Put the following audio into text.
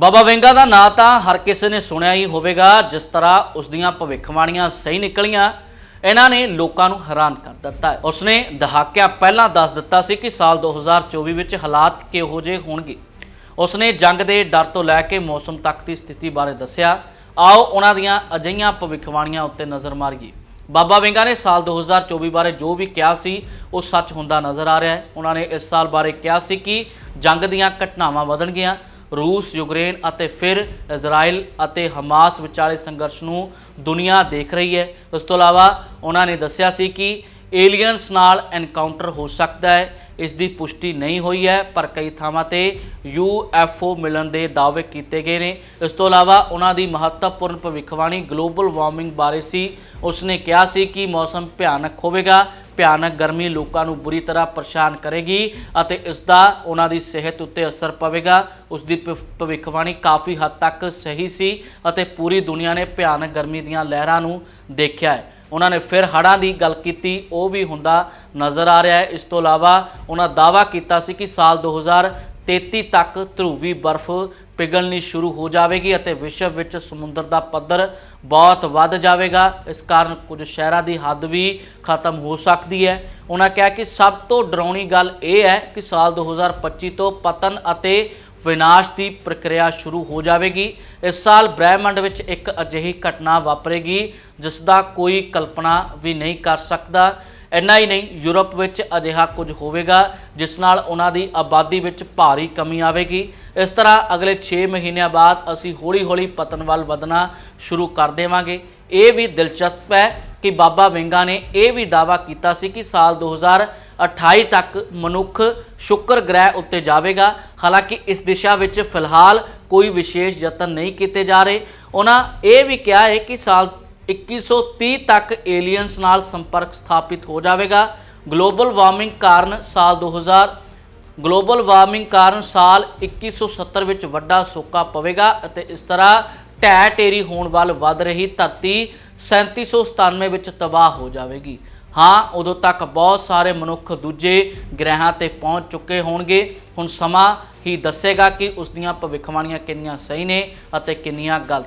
ਬਾਬਾ ਵੈਂਗਾ ਦਾ ਨਾਂ ਤਾਂ ਹਰ ਕਿਸੇ ਨੇ ਸੁਣਿਆ ਹੀ ਹੋਵੇਗਾ, ਜਿਸ ਤਰ੍ਹਾਂ ਉਸ ਦੀਆਂ ਭਵਿੱਖਬਾਣੀਆਂ ਸਹੀ ਨਿਕਲੀਆਂ, ਇਹਨਾਂ ਨੇ ਲੋਕਾਂ ਨੂੰ ਹੈਰਾਨ ਕਰ ਦਿੱਤਾ ਹੈ। ਉਸਨੇ ਦਹਾਕਿਆਂ ਪਹਿਲਾਂ ਦੱਸ ਦਿੱਤਾ ਸੀ ਕਿ ਸਾਲ 2024 ਵਿੱਚ ਹਾਲਾਤ ਕਿਹੋ ਜਿਹੇ ਹੋਣਗੇ। ਉਸਨੇ ਜੰਗ ਦੇ ਡਰ ਤੋਂ ਲੈ ਕੇ ਮੌਸਮ ਤੱਕ ਦੀ ਸਥਿਤੀ ਬਾਰੇ ਦੱਸਿਆ, ਆਓ ਉਹਨਾਂ ਦੀਆਂ ਅਜਈਆਂ ਭਵਿੱਖਬਾਣੀਆਂ ਉੱਤੇ ਨਜ਼ਰ ਮਾਰੀਏ। ਬਾਬਾ ਵੈਂਗਾ ਨੇ ਸਾਲ 2024 ਬਾਰੇ ਜੋ ਵੀ ਕਿਹਾ ਸੀ, ਉਹ ਸੱਚ ਹੁੰਦਾ ਨਜ਼ਰ ਆ ਰਿਹਾ ਹੈ। ਉਹਨਾਂ ਨੇ ਇਸ ਸਾਲ ਬਾਰੇ ਕਿਹਾ ਸੀ ਕਿ ਜੰਗ ਦੀਆਂ ਘਟਨਾਵਾਂ ਵਧਣਗੀਆਂ ਰੂਸ, ਯੂਕਰੇਨ ਅਤੇ ਫਿਰ ਇਜ਼ਰਾਈਲ ਅਤੇ ਹਮਾਸ ਵਿਚਾਲੇ ਸੰਘਰਸ਼ ਨੂੰ ਦੁਨੀਆ ਦੇਖ ਰਹੀ ਹੈ। ਉਸ ਤੋਂ ਇਲਾਵਾ ਉਹਨਾਂ ਨੇ ਦੱਸਿਆ ਸੀ ਕਿ ਏਲੀਅਨਸ ਨਾਲ ਐਨਕਾਊਂਟਰ ਹੋ ਸਕਦਾ ਹੈ। ਇਸ ਦੀ ਪੁਸ਼ਟੀ ਨਹੀਂ ਹੋਈ ਹੈ, ਪਰ ਕਈ ਥਾਵਾਂ ਤੇ ਯੂ ਐਫ ਓ ਮਿਲਣ ਦੇ ਦਾਅਵੇ ਕੀਤੇ ਗਏ ਨੇ। ਇਸ ਤੋਂ ਇਲਾਵਾ ਉਹਨਾਂ ਦੀ ਮਹੱਤਵਪੂਰਨ ਭਵਿੱਖਬਾਣੀ ਗਲੋਬਲ ਵਾਰਮਿੰਗ ਬਾਰੇ ਸੀ। ਉਸਨੇ ਕਿਹਾ ਸੀ ਕਿ ਮੌਸਮ ਭਿਆਨਕ ਹੋਵੇਗਾ ਭਿਆਨਕ ਗਰਮੀ ਲੋਕਾਂ ਨੂੰ ਬੁਰੀ ਤਰ੍ਹਾਂ ਪਰੇਸ਼ਾਨ ਕਰੇਗੀ ਅਤੇ ਇਸ ਦਾ ਉਹਨਾਂ ਦੀ ਸਿਹਤ ਉੱਤੇ ਅਸਰ ਪਵੇਗਾ। ਉਸ ਦੀ ਭਵਿੱਖਬਾਣੀ ਕਾਫੀ ਹੱਦ ਤੱਕ ਸਹੀ ਸੀ ਅਤੇ ਪੂਰੀ ਦੁਨੀਆ ਨੇ ਭਿਆਨਕ ਗਰਮੀ ਦੀਆਂ ਲਹਿਰਾਂ ਨੂੰ ਦੇਖਿਆ ਹੈ। ਉਹਨਾਂ ਨੇ ਫਿਰ ਹੜ੍ਹਾਂ ਦੀ ਗੱਲ ਕੀਤੀ, ਉਹ ਵੀ ਹੁੰਦਾ ਨਜ਼ਰ ਆ ਰਿਹਾ ਹੈ। ਇਸ ਤੋਂ ਇਲਾਵਾ ਉਹਨਾਂ ਦਾਅਵਾ ਕੀਤਾ ਸੀ ਕਿ ਸਾਲ 2033 ਤੱਕ ਧਰੂਵੀ ਬਰਫ਼ ਪਿਘਲਣੀ ਸ਼ੁਰੂ ਹੋ ਜਾਵੇਗੀ ਅਤੇ ਵਿਸ਼ਵ ਵਿੱਚ ਸਮੁੰਦਰ ਦਾ ਪੱਧਰ ਬਹੁਤ ਵੱਧ ਜਾਵੇਗਾ। ਇਸ ਕਾਰਨ ਕੁਝ ਸ਼ਹਿਰਾਂ ਦੀ ਹੱਦ ਵੀ ਖਤਮ ਹੋ ਸਕਦੀ ਹੈ। ਉਹਨਾਂ ਕਿਹਾ ਕਿ ਸਭ ਤੋਂ ਡਰਾਉਣੀ ਗੱਲ ਇਹ ਹੈ ਕਿ ਸਾਲ 2025 ਤੋਂ ਪਤਨ ਅਤੇ ਵਿਨਾਸ਼ ਦੀ ਪ੍ਰਕਿਰਿਆ ਸ਼ੁਰੂ ਹੋ ਜਾਵੇਗੀ। ਇਸ ਸਾਲ ਬ੍ਰਹਿਮੰਡ ਵਿੱਚ ਇੱਕ ਅਜਿਹੀ ਘਟਨਾ ਵਾਪਰੇਗੀ ਜਿਸ ਦਾ ਕੋਈ ਕਲਪਨਾ ਵੀ ਨਹੀਂ ਕਰ ਸਕਦਾ। ਇੰਨਾ ਹੀ ਨਹੀਂ, ਯੂਰਪ ਵਿੱਚ ਅਜਿਹਾ ਕੁਝ ਹੋਵੇਗਾ, ਜਿਸ ਨਾਲ ਉਹਨਾਂ ਦੀ ਆਬਾਦੀ ਵਿੱਚ ਭਾਰੀ ਕਮੀ ਆਵੇਗੀ। ਇਸ ਤਰ੍ਹਾਂ ਅਗਲੇ 6 ਮਹੀਨਿਆਂ ਬਾਅਦ ਅਸੀਂ ਹੌਲੀ-ਹੌਲੀ ਪਤਨ ਵੱਲ ਵਧਣਾ ਸ਼ੁਰੂ ਕਰ ਦੇਵਾਂਗੇ। ਇਹ ਵੀ ਦਿਲਚਸਪ ਹੈ ਕਿ ਬਾਬਾ ਵਿੰਗਾ ਨੇ ਇਹ ਵੀ ਦਾਅਵਾ ਕੀਤਾ ਸੀ ਕਿ ਸਾਲ 2028 ਤੱਕ ਮਨੁੱਖ ਸ਼ੁੱਕਰ ਗ੍ਰਹਿ ਉੱਤੇ ਜਾਵੇਗਾ। ਹਾਲਾਂਕਿ ਇਸ ਦਿਸ਼ਾ ਵਿੱਚ ਫਿਲਹਾਲ ਕੋਈ ਵਿਸ਼ੇਸ਼ ਯਤਨ ਨਹੀਂ ਕੀਤੇ ਜਾ ਰਹੇ। ਉਹਨਾਂ ਇਹ ਵੀ ਕਿਹਾ ਹੈ ਕਿ ਸਾਲ 2130 ਤੱਕ ਏਲੀਅਨਸ ਨਾਲ ਸੰਪਰਕ ਸਥਾਪਿਤ ਹੋ ਜਾਵੇਗਾ। ਗਲੋਬਲ ਵਾਰਮਿੰਗ ਕਾਰਨ ਸਾਲ 2000 ਗਲੋਬਲ ਵਾਰਮਿੰਗ ਕਾਰਨ ਸਾਲ 2170 ਵਿੱਚ ਵੱਡਾ ਸੋਕਾ ਪਵੇਗਾ ਅਤੇ ਇਸ ਤਰ੍ਹਾਂ ਢਹਿ ਢੇਰੀ ਹੋਣ ਵੱਲ ਵੱਧ ਰਹੀ ਧਰਤੀ 3797 ਵਿੱਚ ਤਬਾਹ ਹੋ ਜਾਵੇਗੀ। ਹਾਂ, ਉਦੋਂ ਤੱਕ ਬਹੁਤ ਸਾਰੇ ਮਨੁੱਖ ਦੂਜੇ ਗ੍ਰਹਿਆਂ ਤੇ ਪਹੁੰਚ ਚੁੱਕੇ ਹੋਣਗੇ। ਹੁਣ ਸਮਾਂ ਹੀ ਦੱਸੇਗਾ ਕਿ ਉਸ ਦੀਆਂ ਭਵਿੱਖਬਾਣੀਆਂ ਕਿੰਨੀਆਂ ਸਹੀ ਨੇ ਅਤੇ ਕਿੰਨੀਆਂ ਗਲਤ